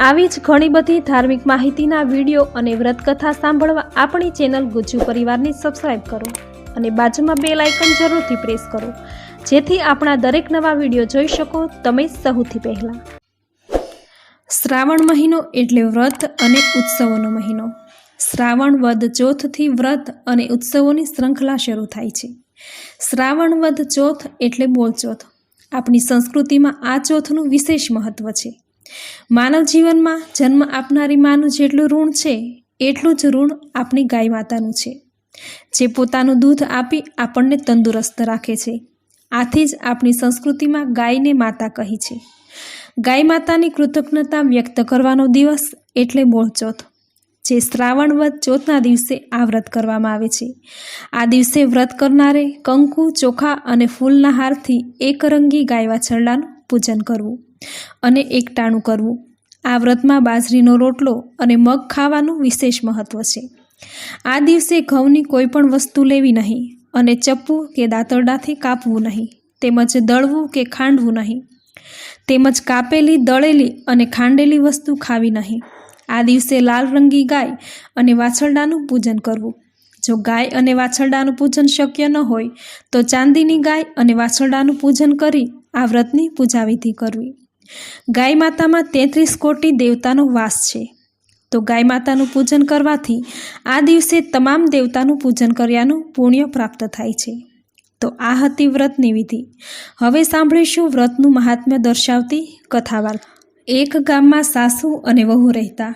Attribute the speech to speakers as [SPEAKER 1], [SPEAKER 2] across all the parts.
[SPEAKER 1] આવી જ ઘણી બધી ધાર્મિક માહિતીના વીડિયો અને વ્રતકથા સાંભળવા આપણી ચેનલ ગુજ્જુ પરિવારની સબસ્ક્રાઈબ કરો અને બાજુમાં બે લાઇકન જરૂરથી પ્રેસ કરો. જેથી આપણા દરેક નવા વીડિયો જોઈ શકો તમે સૌથી પહેલાં. શ્રાવણ મહિનો એટલે વ્રત અને ઉત્સવોનો મહિનો. શ્રાવણ વદ ચોથથી વ્રત અને ઉત્સવોની શૃંખલા શરૂ થાય છે. શ્રાવણ વદ ચોથ એટલે બોલચોથ. આપણી સંસ્કૃતિમાં આ ચોથનું વિશેષ મહત્ત્વ છે. માનવ જીવનમાં જન્મ આપનારી માનું જેટલું ઋણ છે, એટલું જ ઋણ આપણી ગાય માતાનું છે. જે પોતાનું દૂધ આપી આપણને તંદુરસ્ત રાખે છે, આથી જ આપણી સંસ્કૃતિમાં ગાયને માતા કહી છે. ગાય માતાની કૃતજ્ઞતા વ્યક્ત કરવાનો દિવસ એટલે બોળચોથ જે શ્રાવણ વ્રત ચોથના દિવસે આ વ્રત કરવામાં આવે છે. આ દિવસે વ્રત કરનારે કંકુ, ચોખા અને ફૂલના હારથી એકરંગી ગાય વાછરડાનું પૂજન કરવું. અને એકટાણું કરવું. આ વ્રતમાં બાજરીનો રોટલો અને મગ ખાવાનું વિશેષ મહત્ત્વ છે. આ દિવસે ઘઉંની કોઈ પણ વસ્તુ લેવી નહીં અને ચપ્પું કે દાંતરડાથી કાપવું નહીં, તેમજ દળવું કે ખાંડવું નહીં, તેમજ કાપેલી, દળેલી અને ખાંડેલી વસ્તુ ખાવી નહીં. આ દિવસે લાલ રંગી ગાય અને વાછરડાનું પૂજન કરવું. જો ગાય અને વાછરડાનું પૂજન શક્ય ન હોય, તો ચાંદીની ગાય અને વાછરડાનું પૂજન કરી આ વ્રતની પૂજાવિધિ કરવી. ગાય માતામાં તેત્રીસ કોટી દેવતાનો વાસ છે. તો ગાય માતાનું પૂજન કરવાથી આ દિવસે તમામ દેવતાનું પૂજન કર્યાનું પુણ્ય પ્રાપ્ત થાય છે. તો આ હતી વ્રતની વિધિ. હવે સાંભળીશું વ્રતનું મહાત્મ્ય દર્શાવતી કથા વાર્તા એક ગામમાં સાસુ અને વહુ રહેતા.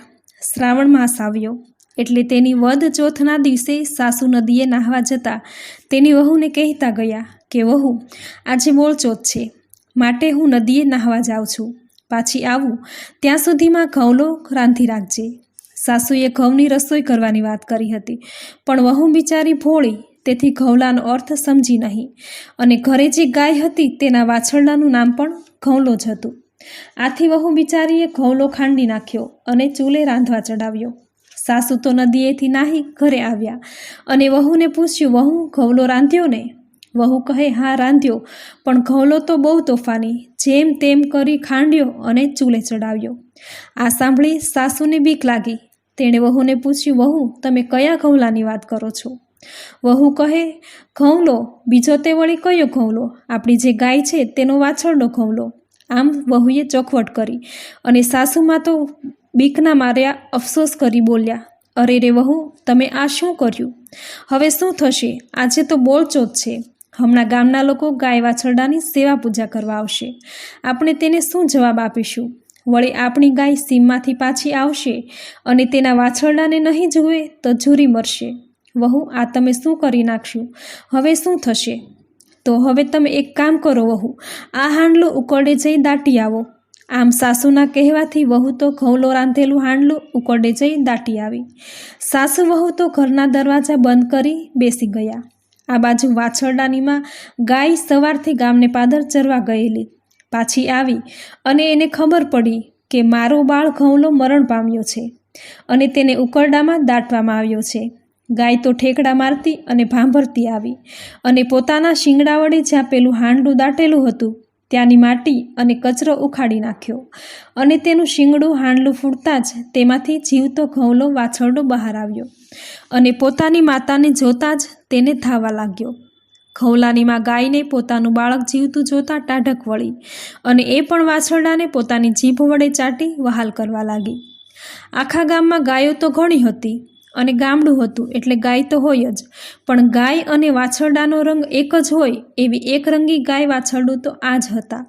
[SPEAKER 1] શ્રાવણ માસ આવ્યો. એટલે તેની વદ ચોથના દિવસે સાસુ નદીએ નાહવા જતા તેની વહુને કહેતા ગયા કે, વહુ, આજે બોળ ચોથ છે. માટે હું નદીએ નાહવા જાઉં છું. પાછી આવું. ત્યાં સુધીમાં ઘઉંલો રાંધી રાખજે. સાસુએ ઘઉંની રસોઈ કરવાની વાત કરી હતી. પણ વહુ બિચારી ભોળી, તેથી ઘઉલાનો અર્થ સમજી નહીં. અને ઘરે જે ગાય હતી તેના વાછરડાનું નામ પણ ઘઉંલો જ હતું. આથી વહુ બિચારીએ ઘઉંલો ખાંડી નાખ્યો અને ચૂલે રાંધવા ચડાવ્યો. સાસુ તો નદીએથી નાહી ઘરે આવ્યા. અને વહુને પૂછ્યું, વહુ, ઘઉંલો રાંધ્યો ને? વહુ કહે, હા, રાંધ્યો. પણ ઘઉલો તો બહુ તોફાની. જેમ તેમ કરી ખાંડ્યો અને ચૂલે ચડાવ્યો. આ સાંભળી સાસુને બીક લાગી. તેણે વહુને પૂછ્યું, વહુ, તમે કયા ઘઉલાની વાત કરો છો? વહુ કહે, ઘઉંલો. બીજો તે વળી કયો ઘઉંલો? આપણી જે ગાય છે, તેનો વાછરનો ઘઉંલો. આમ વહુએ ચોખવટ કરી અને સાસુમાં તો બીકના માર્યા અફસોસ કરી બોલ્યા, અરે રે વહુ, તમે આ શું કર્યું? હવે શું થશે? આજે તો બોલચોત છે. હમણાં ગામના લોકો ગાય વાછરડાની સેવા પૂજા કરવા આવશે. આપણે તેને શું જવાબ આપીશું? વળી આપણી ગાય સીમમાંથી પાછી આવશે અને તેના વાછરડાને નહીં જુએ તો ઝૂરી મરશે. વહુ, આ તમે શું કરી નાખશું? હવે શું થશે? તો હવે તમે એક કામ કરો વહુ, આ હાંડલું ઉકળે જઈ દાટી આવો. આમ સાસુના કહેવાથી વહુ તો ઘઉંલો રાંધેલું હાંડલું ઉકળે જઈ દાટી આવી. સાસુ વહુ તો ઘરના દરવાજા બંધ કરી બેસી ગયા. આ બાજુ વાછરડાનીમાં ગાય સવારથી ગામને પાદર ચરવા ગયેલી. પાછી આવી અને એને ખબર પડી કે મારો બાળ ઘઉંલો મરણ પામ્યો છે અને તેને ઉકરડામાં દાટવામાં આવ્યો છે. ગાય તો ઠેકડા મારતી અને ભાંભરતી આવી અને પોતાના શિંગડા વડે જ્યાં પેલું હાંડલું દાટેલું હતું. ત્યાંની માટી અને કચરો ઉખાડી નાખ્યો અને તેનું શિંગડું હાંડલું ફૂટતા જ તેમાંથી જીવતો ઘઉંલો વાછરડો બહાર આવ્યો અને પોતાની માતાને જોતાં જ તેને ધાવા લાગ્યો. ઘઉલાનીમાં ગાયને પોતાનું બાળક જીવતું જોતાં ટાઢક વળી અને એ પણ વાછરડાને પોતાની જીભ વડે ચાટી વહાલ કરવા લાગી. આખા ગામમાં ગાયો તો ઘણી હતી અને ગામડું હતું, એટલે ગાય તો હોય જ. પણ ગાય અને વાછરડાનો રંગ એક જ હોય, એવી એક રંગી ગાય વાછરડું તો આ જ હતા.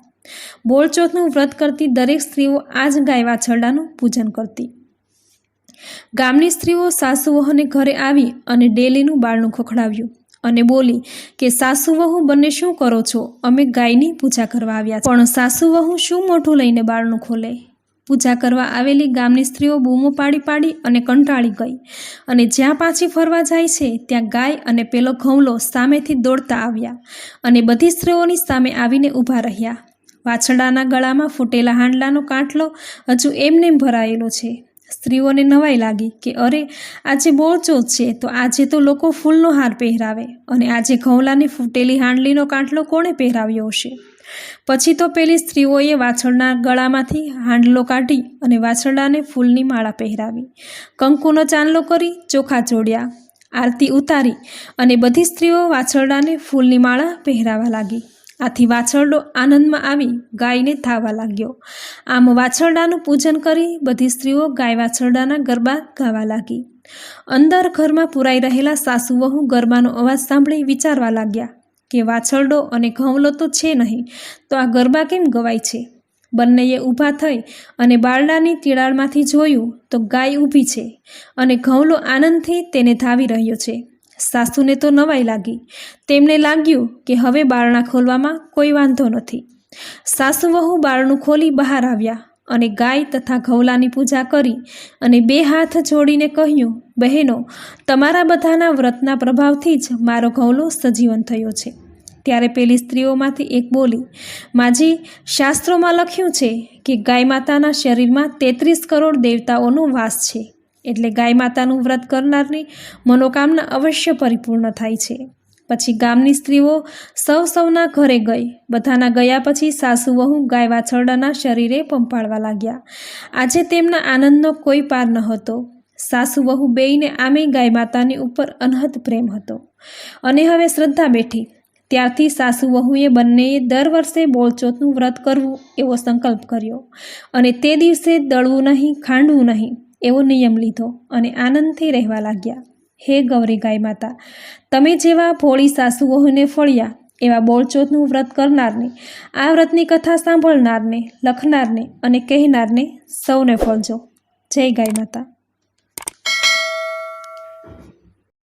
[SPEAKER 1] બોળચોથનું વ્રત કરતી દરેક સ્ત્રીઓ આ જ ગાય વાછરડાનું પૂજન કરતી. ગામની સ્ત્રીઓ સાસુ વહુને ઘરે આવી અને ડેલીનું બાળનું ખખડાવ્યું અને બોલી કે સાસુ વહુ બંને શું કરો છો? અમે ગાયની પૂજા કરવા આવ્યા પણ સાસુ વહુ શું મોઢું લઈને બાળનું ખોલે? પૂજા કરવા આવેલી ગામની સ્ત્રીઓ બૂમો પાડી પાડી અને કંટાળી ગઈ. અને જ્યાં પાછી ફરવા જાય છે, ત્યાં ગાય અને પેલો ઘઉંલો સામેથી દોડતા આવ્યા અને બધી સ્ત્રીઓની સામે આવીને ઊભા રહ્યા. વાછડાના ગળામાં ફૂટેલા હાંડલાનો કાંઠલો હજુ એમનેમ ભરાયેલો છે. સ્ત્રીઓને નવાઈ લાગી કે અરે, આજે બોળચોથ છે, તો આજે તો લોકો ફૂલનો હાર પહેરાવે અને આજે ઘઉંલાની ફૂટેલી હાંડલીનો કાંટલો કોણે પહેરાવ્યો હશે? પછી તો પેલી સ્ત્રીઓએ વાછરડના ગળામાંથી હાંડલો કાઢી અને વાછરડાને ફૂલની માળા પહેરાવી. કંકુનો ચાંદલો કરી ચોખા જોડ્યા, આરતી ઉતારી અને બધી સ્ત્રીઓ વાછરડાને ફૂલની માળા પહેરાવા લાગી. આથી વાછરડો આનંદમાં આવી ગાયને ધાવા લાગ્યો. આમ વાછરડાનું પૂજન કરી બધી સ્ત્રીઓ ગાય વાછરડાના ગરબા ગાવા લાગી. અંદર ઘરમાં પુરાઈ રહેલા સાસુ વહુ ગરબાનો અવાજ સાંભળી વિચારવા લાગ્યા કે વાછરડો અને ઘઉંલો તો છે નહીં, તો આ ગરબા કેમ ગવાય છે? બંનેએ ઊભા થઈ અને બારડાની તિરાડમાંથી જોયું તો ગાય ઊભી છે અને ઘઉંલો આનંદથી તેને ધાવી રહ્યો છે. સાસુને તો નવાઈ લાગી. તેમને લાગ્યું કે હવે બારણા ખોલવામાં કોઈ વાંધો નથી. સાસુ વહુ બારણું ખોલી બહાર આવ્યા અને ગાય તથા ઘઉલાની પૂજા કરી અને બે હાથ જોડીને કહ્યું, બહેનો, તમારા બધાના વ્રતના પ્રભાવથી જ મારો ઘઉલો સજીવન થયો છે. ત્યારે પેલી સ્ત્રીઓમાંથી એક બોલી, માજી, શાસ્ત્રોમાં લખ્યું છે કે ગાય માતાના શરીરમાં તેત્રીસ કરોડ દેવતાઓનો વાસ છે. એટલે ગાય માતાનું વ્રત કરનારની મનોકામના અવશ્ય પરિપૂર્ણ થાય છે. પછી ગામની સ્ત્રીઓ સૌ સૌના ઘરે ગઈ. બધાના ગયા પછી સાસુ વહુ ગાય વાછરડાના શરીરે પંપાળવા લાગ્યા. આજે તેમના આનંદનો કોઈ પાર ન હતો. સાસુ વહુ બેયને આમે ગાય માતાની ઉપર અનહદ પ્રેમ હતો. અને હવે શ્રદ્ધા બેઠી. ત્યારથી સાસુ વહુએ બંનેએ દર વર્ષે બોળચોથનું વ્રત કરવું એવો સંકલ્પ કર્યો. અને તે દિવસે દળવું નહીં, ખાંડવું નહીં. એવો નિયમ લીધો અને આનંદથી રહેવા લાગ્યા. હે ગૌરી ગાય માતા, તમે જેવા ભોળી સાસુઓને ફળ્યા, એવા બોળચોથનું વ્રત કરનારને, આ વ્રતની કથા સાંભળનારને, લખનારને અને કહેનારને સૌને ફળજો. જય ગાય માતા.